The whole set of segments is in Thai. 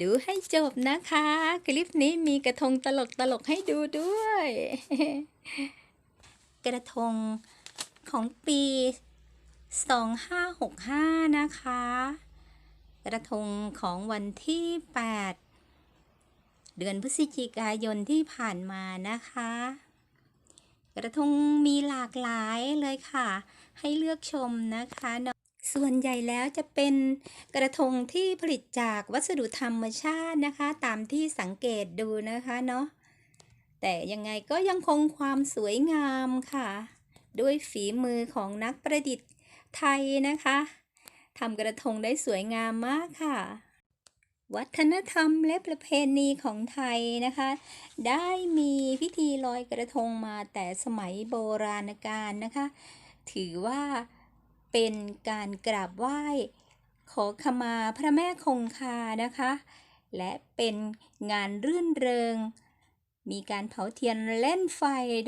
ดูให้จบนะคะ คลิปนี้มีกระทงตลกตลกๆให้ดูด้วย กระทงของปี 2565 นะคะ กระทงของวันที่ 8 เดือนพฤศจิกายนที่ผ่านมานะคะ กระทงมีหลากหลายเลยค่ะ ให้เลือกชมนะคะเนาะ ส่วนใหญ่แล้วจะเป็นกระทงที่ผลิตจากวัสดุธรรมชาตินะคะ ตามที่สังเกตดูนะคะเนาะแต่ยังไงก็ยังคงความสวยงามค่ะ ด้วยฝีมือของนักประดิษฐ์ไทยนะคะทำกระทงได้สวยงามมากค่ะ วัฒนธรรมและประเพณีของไทยนะคะ ได้มีพิธีลอยกระทงมาแต่สมัยโบราณกาลนะคะ ถือว่า เป็นการกราบไหว้ ขอขมาพระแม่คงคานะคะ และเป็นงานรื่นเริง มีการเผาเทียนเล่นไฟ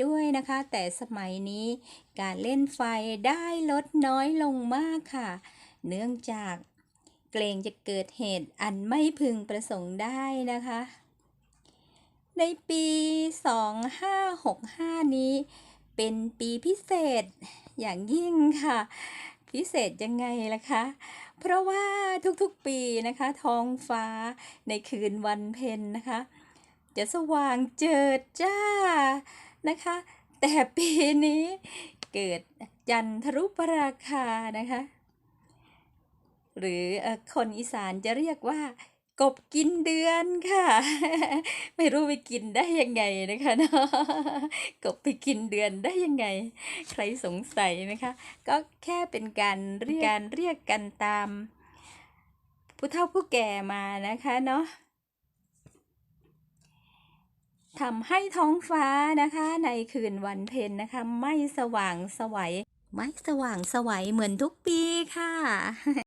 ด้วยนะคะ แต่สมัยนี้การเล่นไฟได้ลดน้อยลงมากค่ะ เนื่องจากเกรงจะเกิดเหตุอันไม่พึงประสงค์ได้นะคะ ในปี 2565 นี้เป็นปีพิเศษอย่างยิ่งค่ะ พิเศษยังไงล่ะคะ เพราะว่าทุกๆปีนะคะ ท้องฟ้าในคืนวันเพ็ญนะคะ จะสว่างเจิดจ้านะคะ แต่ปีนี้เกิดจันทรุปราคานะคะ หรือเอ่อคนอีสานจะเรียกว่า กบกินเดือนค่ะ ไม่รู้ไปกินได้ยังไงนะคะเนาะกบไปกินเดือนได้ยังไง ใครสงสัยไหมคะ ก็แค่เป็นการเรียกการเรียกกันตาม ผู้เฒ่าผู้แก่มานะคะเนาะทำให้ท้องฟ้านะคะ ในคืนวันเพ็ญนะคะ ไม่สว่างสวัย ไม่สว่างสวัยเหมือนทุกปีค่ะ